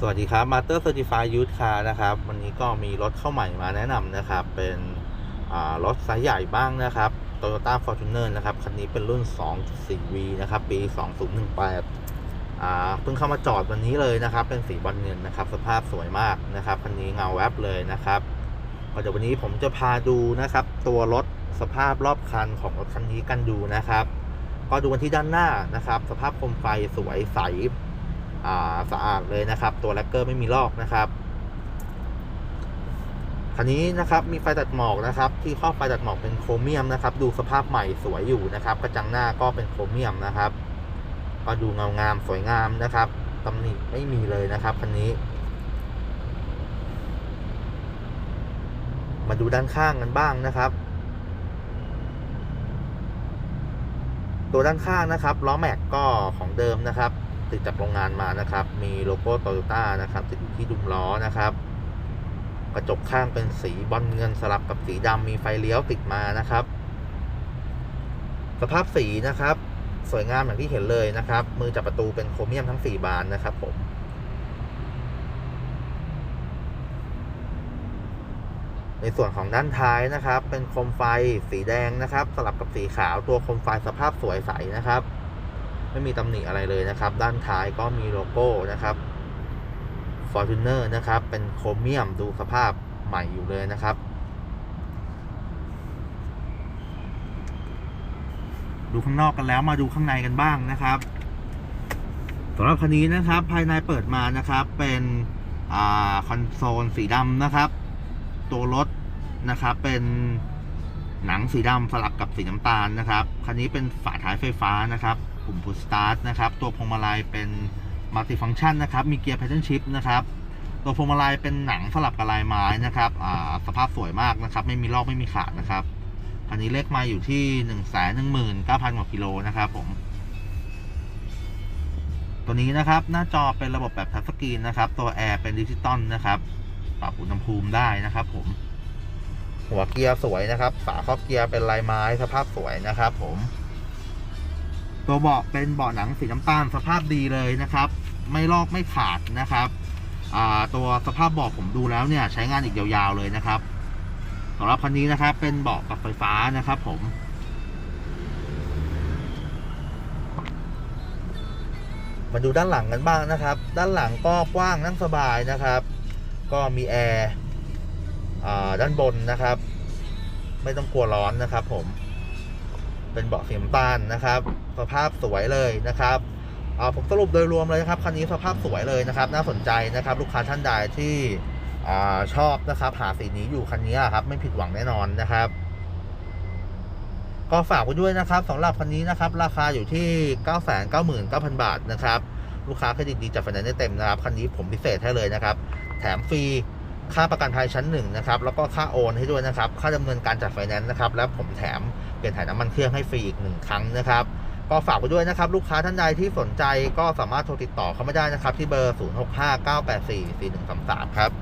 สวัสดีครับมาเตอร์เซอร์ติฟายยูทคาร์นะครับ วันนี้ก็มีรถเข้าใหม่มาแนะนำนะครับ เป็นรถไซส์ใหญ่บ้างนะครับ Toyota Fortuner นะครับ คันนี้เป็นรุ่น 2.4V นะครับ ปี 2018อ่าเพิ่งเข้ามาจอดวันนี้เลยนะครับ เป็นสีบอลเงินนะครับ สภาพสวยมากนะครับ คันนี้เงาแวบเลยนะครับก็เดี๋ยววันนี้ผมจะพาดูนะครับ ตัวรถสภาพรอบคันของรถคันนี้กันดูนะครับ ก็ดูกันที่ด้านหน้านะครับ สภาพโคมไฟสวยใส สะอาดเลยนะครับ ตัวแลกเกอร์ไม่มีลอกนะครับคันนี้นะครับมีไฟตัดหมอกนะครับ ที่ครอบไฟตัดหมอกเป็นโครเมียมนะครับ ดูสภาพใหม่สวยอยู่นะครับกระจังหน้าก็เป็นโครเมียมนะครับ ก็ดูเงางามสวยงามนะครับตำหนิไม่มีเลยนะครับคันนี้ มาดูด้านข้างกันบ้างนะครับ ตัวด้านข้างนะครับล้อแม็กก็ของเดิมนะครับ ติดจากโรงงานมานะครับ มีโลโก้โตโยต้านะครับ ติดที่ดุมล้อนะครับ กระจกข้างเป็นสีบอลเงินสลับกับสีดำมีไฟเลี้ยวติดมานะครับ สภาพสีนะครับ สวยงามอย่างที่เห็นเลยนะครับ มือจับประตูเป็นโครเมียมทั้ง 4 บานนะครับผมในส่วนของด้านท้ายนะครับ เป็นโคมไฟสีแดงนะครับ สลับกับสีขาวตัวโคมไฟสภาพสวยใสนะครับ ไม่มีตำหนิอะไรเลยนะครับ ด้านท้ายก็มีโลโก้นะครับ Fortuner นะครับ เป็นโครเมียมดูสภาพใหม่อยู่เลยนะครับดูข้างนอกกันแล้วมาดูข้างในกันบ้างนะครับสำหรับคันนี้นะครับภายในเปิดมานะครับเป็นอคอนโซลสีดำนะครับ ตัวรถนะครับเป็นหนังสีดำสลับกับสีน้ำตาลนะครับ คันนี้เป็นฝาท้ายไฟฟ้านะครับ ปุ่มพุชสตาร์ทนะครับ ตัวพวงมาลัยเป็นมัลติฟัง c t ชันนะครับ มีเกียร์ p พ d เทิ l ชิ f นะครับ ตัวพวงมาลัยเป็นหนังสลับกับลายไม้นะครับอ่าสภาพสวยมากนะครับ ไม่มีลอกไม่มีขาดนะครับ คันนี้เลขมาอยู่ที่หนึ่งแสนหนึ่งหมื่นเก้าพันกว่ากิโลนะครับผม ตัวนี้นะครับ หน้าจอเป็นระบบแบบทัชสกรีนนะครับ ตัวแอร์เป็นดิจิตอลนะครับ ปรับอุณหภูมิได้นะครับผมหัวเกียร์สวยนะครับ ฝาครอบเกียร์เป็นลายไม้สภาพสวยนะครับผม ตัวเบาะเป็นเบาะหนังสีน้ำตาลสภาพดีเลยนะครับ ไม่ลอกไม่ขาดนะครับตัวสภาพเบาะผมดูแล้วเนี่ยใช้งานอีกยาวๆเลยนะครับสำหรับคันนี้นะครับ เป็นเบาะปรับไฟฟ้านะครับ ผมมาดูด้านหลังกันบ้างนะครับ ด้านหลังก็กว้างนั่งสบายนะครับ ก็มีแอร์ด้านบนนะครับ ไม่ต้องกลัวร้อนนะครับ ผม เป็นเบาะสีน้ำตาลนะครับ สภาพสวยเลยนะครับอ่าผมสรุปโดยรวมเลยนะครับคันนี้สภาพสวยเลยนะครับ น่าสนใจนะครับลูกค้าท่านใดที่อชอบนะครับ หาสีนี้อยู่คันนี้ครับไม่ผิดหวังแน่นอนนะครับ ก็ฝากไว้ด้วยนะครับสำหรับคันนี้นะครับ ราคาอยู่ที่ 9 9 9 9 0 0 0บาทนะครับ ลูกค้าเครดิตดีจัดไฟแนนซ์ได้เต็มนะครับคันนี้ผมพิเศษให้เลยนะครับ แถมฟรี ค่าประกันภัยชั้นหนึ่งนะครับ แล้วก็ค่าโอนให้ด้วยนะครับ ค่าดำเนินการจัดไฟแนนซ์นะครับ และผมแถมเปลี่ยนถ่ายน้ำมันเครื่องให้ฟรีอีกหนึ่งครั้งนะครับ ก็ฝากไปด้วยนะครับ ลูกค้าท่านใดที่สนใจก็สามารถโทรติดต่อเข้ามาได้นะครับ ที่เบอร์ 0659844133 ครับ